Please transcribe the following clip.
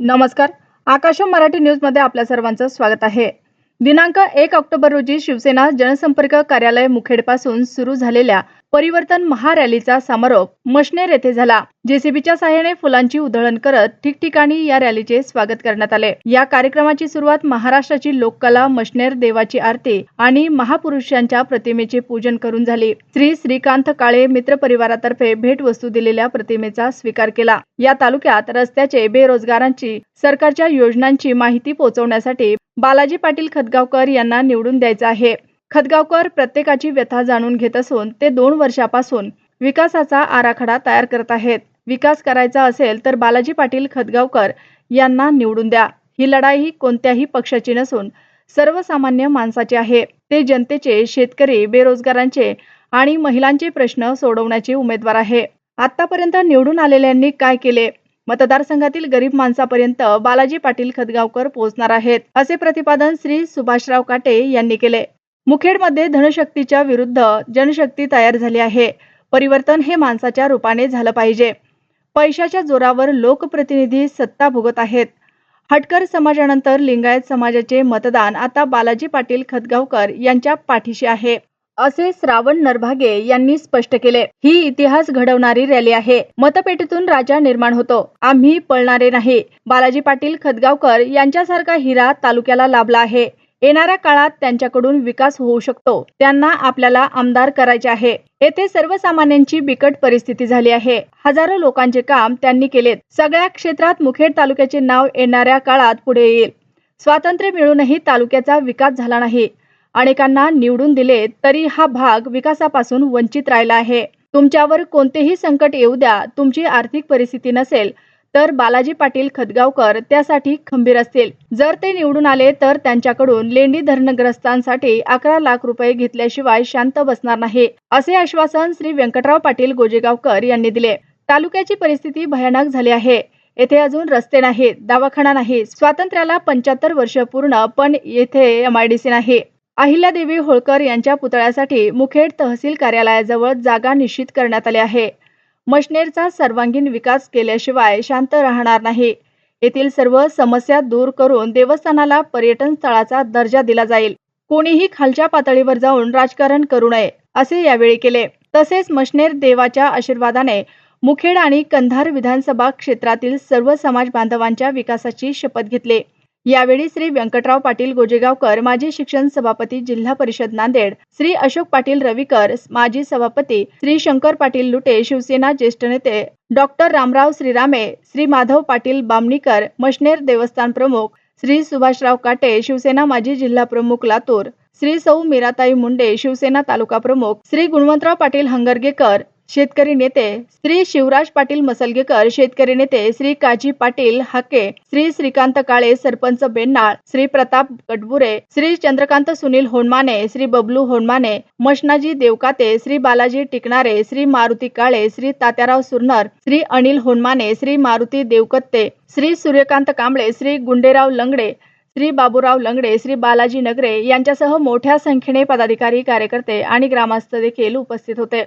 नमस्कार. आकाश मराठी न्यूजमध्ये आपल्या सर्वांचं स्वागत आहे. दिनांक एक ऑक्टोबर रोजी शिवसेना जनसंपर्क कार्यालय मुखेडपासून सुरू झालेल्या परिवर्तन महारॅलीचा समारोप मशनेर येथे झाला. जेसीबीच्या सहाय्याने फुलांची उधळण करत ठिकठिकाणी या रॅलीचे स्वागत करण्यात आले. या कार्यक्रमाची सुरुवात महाराष्ट्राची लोककला मशनेर देवाची आरती आणि महापुरुषांच्या प्रतिमेचे पूजन करून झाली. श्री श्रीकांत काळे मित्र परिवारातर्फे भेटवस्तू दिलेल्या प्रतिमेचा स्वीकार केला. या तालुक्यात रस्त्याचे बेरोजगारांची सरकारच्या योजनांची माहिती पोहोचवण्यासाठी बालाजी पाटील खतगावकर यांना निवडून द्यायचं आहे. खतगावकर प्रत्येकाची व्यथा जाणून घेत असून ते दोन वर्षापासून विकासाचा आराखडा तयार करत आहेत. विकास करायचा असेल तर बालाजी पाटील खतगावकर यांना निवडून द्या. ही लढाई कोणत्याही पक्षाची नसून सर्वसामान्य माणसाची आहे. ते जनतेचे शेतकरी बेरोजगारांचे आणि महिलांचे प्रश्न सोडवण्याचे उमेदवार आहे. आतापर्यंत निवडून आलेल्यांनी काय केले? मतदारसंघातील गरीब माणसापर्यंत बालाजी पाटील खतगावकर पोहोचणार आहेत असे प्रतिपादन श्री सुभाषराव काटे यांनी केले. मुखेडमध्ये धनशक्तीच्या विरुद्ध जनशक्ती तयार झाली आहे. परिवर्तन हे माणसाच्या रूपाने झालं पाहिजे. पैशाच्या जोरावर लोकप्रतिनिधी सत्ता भोगत आहेत. हटकर समाजानंतर लिंगायत समाजाचे मतदान आता बालाजी पाटील खतगावकर यांच्या पाठीशी आहे. असे श्रावण नरभागे यांनी स्पष्ट केले. ही इतिहास घडवणारी रॅली आहे. मतपेटीतून राजा निर्माण होतो. आम्ही पळणारे नाही. बालाजी पाटील खतगावकर यांच्यासारखा हिरा तालुक्याला लाभला आहे. येणाऱ्या काळात त्यांच्याकडून विकास होऊ शकतो. त्यांना आपल्याला आमदार करायचे आहे. येथे सर्वसामान्यांची बिकट परिस्थिती झाली आहे. हजारो लोकांचे काम त्यांनी केलेत. सगळ्या क्षेत्रात मुखेड तालुक्याचे नाव येणाऱ्या काळात पुढे येईल. स्वातंत्र्य मिळूनही तालुक्याचा विकास झाला नाही. अनेकांना निवडून दिले तरी हा भाग विकासापासून वंचित राहिला आहे. तुमच्यावर कोणतेही संकट येऊ द्या. तुमची आर्थिक परिस्थिती नसेल. तर बालाजी पाटील खतगावकर त्यासाठी खंबीर असतील. जर ते निवडून आले तर त्यांच्याकडून लेंडी धरणग्रस्तांसाठी अकरा लाख रुपये घेतल्याशिवाय शांत बसणार नाही असे आश्वासन श्री व्यंकटराव पाटील गोजेगावकर यांनी दिले. तालुक्याची परिस्थिती भयानक झाली आहे. येथे अजून रस्ते नाहीत दवाखाना नाही स्वातंत्र्याला पंच्याहत्तर वर्ष पूर्ण पण येथे एमआयडीसी नाही. अहिल्यादेवी होळकर यांच्या पुतळ्यासाठी मुखेड तहसील कार्यालयाजवळ जागा निश्चित करण्यात आली आहे. मशनेरचा सर्वांगीण विकास केल्याशिवाय शांत राहणार नाही. येथील सर्व समस्या दूर करून देवस्थानाला पर्यटन स्थळाचा दर्जा दिला जाईल. कोणीही खालच्या पातळीवर जाऊन राजकारण करू नये असे यावेळी केले. तसेच मशनेर देवाच्या आशीर्वादाने मुखेड आणि कंधार विधानसभा क्षेत्रातील सर्व समाज बांधवांच्या विकासाची शपथ घेतली. यावेळी श्री व्यंकटराव पाटील गोजेगावकर माजी शिक्षण सभापती जिल्हा परिषद नांदेड श्री अशोक पाटील रविकर माजी सभापती श्री शंकर पाटील लुटे शिवसेना ज्येष्ठ नेते डॉक्टर रामराव श्रीरामे श्री माधव पाटील बामणीकर मशनेर देवस्थान प्रमुख श्री सुभाषराव काटे शिवसेना माजी जिल्हा प्रमुख लातूर श्री सौ मीराताई मुंडे शिवसेना तालुका प्रमुख श्री गुणवंतराव पाटील हंगरगेकर शेतकरी नेते श्री शिवराज पाटील मसलगेकर शेतकरी नेते श्री काजी पाटील हाके श्री श्रीकांत काळे सरपंच बेन्नाळ श्री प्रताप गटबुरे श्री चंद्रकांत सुनील होनमाने श्री बबलू होनमाने मशनाजी देवकाते श्री बालाजी टिकणारे श्री मारुती काळे श्री तात्याराव सुरनर श्री अनिल होनमाने श्री मारुती देवकत्ते श्री सूर्यकांत कांबळे श्री गुंडेराव लंगडे श्री बाबूराव लंगडे श्री बालाजी नगरे यांच्यासह मोठ्या संख्येने पदाधिकारी कार्यकर्ते आणि ग्रामस्थ देखील उपस्थित होते.